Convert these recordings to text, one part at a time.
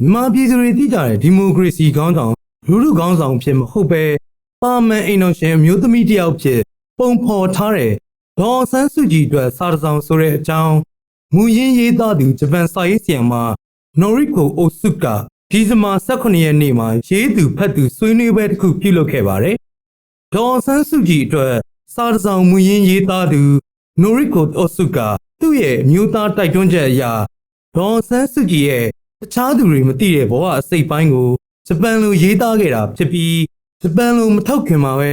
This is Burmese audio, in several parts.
မြန်မာပြည်သူတွေသိကြတဲ့ဒီမိုကရေစီခေါင်းဆောင်လူလူခေါင်းဆောင်ဖြစ်မဟုတ်ပဲပါမန်အိမ်တော်ရှင်အမျိုးသမီးတစ်ယောက်ဖြစ်ပုံဖော်ထားတဲ့ဒေါ်အောင်ဆန်းစုကြည်အတွက်စာတစ်စောင်ဆိုတဲ့အကြောင်းမူရင်းရေးသားသူဂျပန်စာရေးဆရာမနော်ရီကိုအိုဆုကဒီဇင်ဘာ18ရက်နေ့မှာရေးသူဖတ်သူဆွေးနွေးပွဲတစ်ခုပြုလုပ်ခဲ့ပါတယ်။ဒေါ်အောင်ဆန်းစုကြည်အတွက်စာတစ်စောင်မူရင်းရေးသားသူနော်ရီကိုအိုဆုကသူ့ရဲ့အမျိုးသားတိုက်တွန်းချက်အရဒေါ်အောင်ဆန်းစုကြည်ရဲ့ တခြားသူတွေမသိတဲ့ဘဝအစိတ်ပိုင်းကိုဂျပန်လိုရေးသားခဲ့တာဖြစ်ပြီးဂျပန်လိုမထောက်ခင်မှာပဲ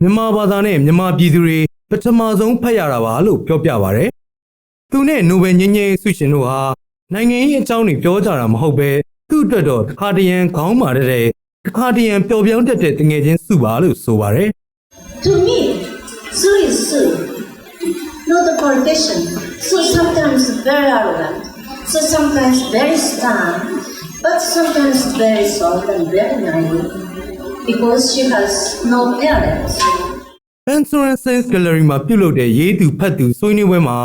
မြန်မာဘာသာနဲ့မြန်မာပြည်သူတွေပထမဆုံးဖတ်ရတာပါလို့ပြောပြပါဗျ။သူနဲ့နိုဘယ်ငြိမ်းချမ်းရေးဆုရှင်တို့ဟာနိုင်ငံရေးအကြောင်းတွေပြောကြတာမဟုတ်ပဲသူ့အတွက်တော့တစ်ခါတရံခေါင်းမာတဲ့တစ်ခါတရံပျော်ပြောင်းတတ်တဲ့တငယ်ချင်းစုပါလို့ဆိုပါဗျ။ To me, Sue is Sue, not a politician. Sue sometimes very arrogant, so sometimes very stern, but sometimes very soft and very naive, because she has no parents. Pension Sense Gallery မှာပြုလုပ်တဲ့ရေးသူဖတ်သူဆွေးနွေးပွဲမှာ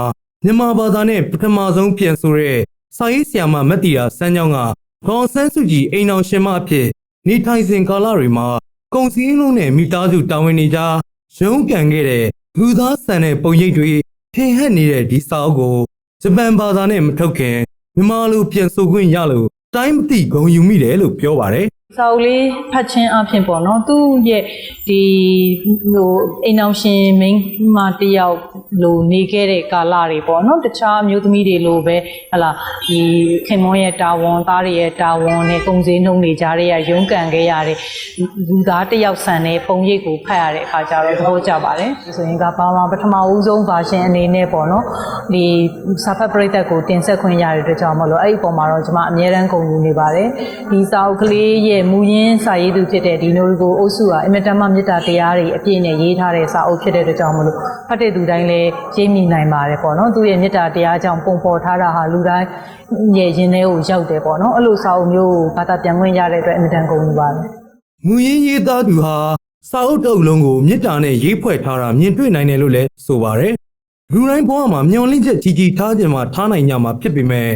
မြန်မာဘာသာနဲ့ပထမဆုံးပြန်ဆိုတဲ့စာရေးဆရာမမက်တီယာစန်းချောင်းကဒေါ်ဆန်းစုကြည်အိမ်အောင်ရှင်မအဖြစ်နေထိုင်စဉ်ကာလတွေမှာကုံစည်းလုံးနဲ့မိသားစုတာဝန်တွေကြားရုန်းကန်ခဲ့တဲ့လူသားဆန်တဲ့ပုံရိပ်တွေထင်ဟပ်နေတဲ့ဒီစာအုပ်ကိုဂျပန်ဘာသာနဲ့မထုတ်ခင် မြန်မာလိုပြန်ဆိုခွင့်ရလို့တိုင်းမသိဂုံယူမိတယ်လို့ပြောပါတယ် စာအုပ်လေးဖတ်ချင်းအဖြစ်ပေါ့နော်သူ့ရဲ့ဒီဟိုအိမ်အောင်ရှင်မင်းမတယောက်လိုနေခဲ့တဲ့ကာလတွေပေါ့နော်တခြားအမျိုးသမီးတွေလိုပဲဟလာဒီခင်မွန်းရဲ့တာဝန်သားတွေရဲ့တာဝန်နဲ့ကုံစင်းနှုံနေကြတဲ့ရုန်းကန်ခဲ့ရတဲ့လူသားတယောက်ဆန်တဲ့ပုံရိပ်ကိုဖတ်ရတဲ့အခါကျတော့သဘောကျပါတယ်ဆိုရင်ကဘာမှပထမဦးဆုံးဗာရှင်အနေနဲ့ပေါ့နော်ဒီစာဖတ်ပရိသတ်ကိုတင်ဆက်ခွင့်ရတဲ့အတွက်ကြောင့်မလို့အဲ့ဒီပုံမှာတော့ကျွန်မအများရန်ကုန်ယူနေပါတယ်ဒီစာအုပ်ကလေးရဲ့မူရင်းစာရေးသူဖြစ်တဲ့ဒီနိုရီကိုအုပ်စုဟာအင်မတန်မှမေတ္တာတရားတွေအပြည့်နဲ့ရေးထားတဲ့စာအုပ်ဖြစ်တဲ့အတွက်ကြောင့်မလို့ဖတ်တဲ့သူတိုင်းလည်းရေးမိနိုင်ပါတယ်ပေါ့နော်သူရဲ့မေတ္တာတရားကြောင့်ပုံပေါ်ထားတာဟာလူတိုင်းရဲ့ရင်ထဲကိုရောက်တယ်ပေါ့နော်အဲ့လိုစာအုပ်မျိုးကိုဘာသာပြန်ခွင့်ရတဲ့အတွက်အင်မတန်ကုန်ယူပါတယ်မူရင်းရေးသားသူဟာစာအုပ်တုပ်လုံးကိုမေတ္တာနဲ့ရေးဖွဲ့ထားတာမြင်တွေ့နိုင်တယ်လို့လည်းဆိုပါတယ်။လူတိုင်းဘဝမှာမျော်လင့်ချက်ကြီးကြီးထားခြင်းမှာထားနိုင်ကြမှာဖြစ်ပေမဲ့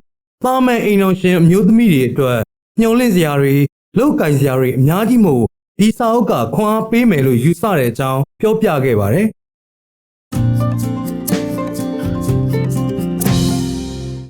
သာမန်အိမ်တော်ရှင်အမျိုးသမီးတွေအတွက်မျော်လင့်စရာတွေ လောက်ကင်စရာတွေအများကြီးမို့ဒီစာအုပ်ကခွန်အားပေးမယ်လို့ယူဆတဲ့အကြောင်းပြောပြခဲ့ပါတယ်။